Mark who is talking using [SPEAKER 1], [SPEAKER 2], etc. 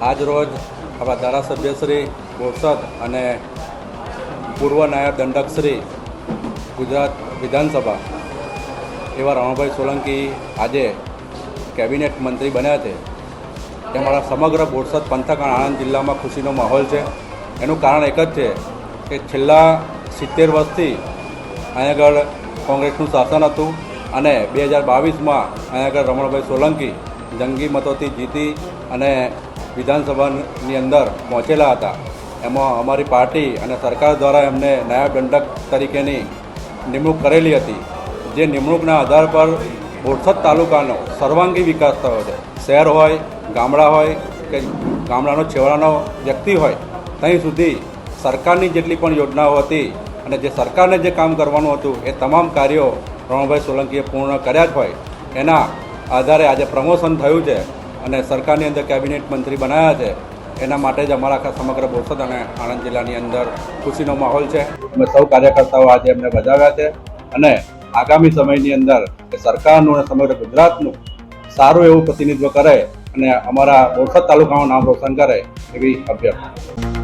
[SPEAKER 1] આજ રોજ આપણા ધારાસભ્યશ્રી બોરસદ અને પૂર્વ નાયબ દંડકશ્રી ગુજરાત વિધાનસભા એવા રમણભાઈ સોલંકી આજે કેબિનેટ મંત્રી બન્યા છે. તે મારા સમગ્ર બોરસદ પંથક અને આણંદ જિલ્લામાં ખુશીનો માહોલ છે. એનું કારણ એક જ છે કે છેલ્લા સિત્તેર વર્ષથી અહીંયા આગળ કોંગ્રેસનું શાસન હતું અને બે હજાર બાવીસમાં અહીંયા આગળ રમણભાઈ સોલંકી જંગી મતોથી જીતી અને વિધાનસભાની અંદર પહોંચેલા હતા. એમાં અમારી પાર્ટી અને સરકાર દ્વારા એમને નાયબ દંડક તરીકેની નિમણૂક કરેલી હતી. જે નિમણૂકના આધાર પર બોરસદ તાલુકાનો સર્વાંગી વિકાસ થયો છે. શહેર હોય, ગામડા હોય કે ગામડાનો છેવાડાનો વ્યક્તિ હોય, ત્યાં સુધી સરકારની જેટલી પણ યોજનાઓ હતી અને જે સરકારને જે કામ કરવાનું હતું, એ તમામ કાર્યો રણભાઈ સોલંકીએ પૂર્ણ કર્યા જ હોય. એના આધારે આજે પ્રમોશન થયું છે. અને સરકારની અંદર કેબિનેટ મંત્રી બનાવ્યા છે, એના માટે જ અમારા આખા સમગ્ર બોરસદ અને આણંદ જિલ્લાની અંદર ખુશીનો માહોલ છે. અમે સૌ કાર્યકર્તાઓ આજે એમને બજાવ્યા છે અને આગામી સમયની અંદર એ સરકારનું અને સમગ્ર ગુજરાતનું સારું એવું પ્રતિનિધિત્વ કરે અને અમારા બોરસદ તાલુકાનું નામ રોશન કરે એવી અભ્યર્થના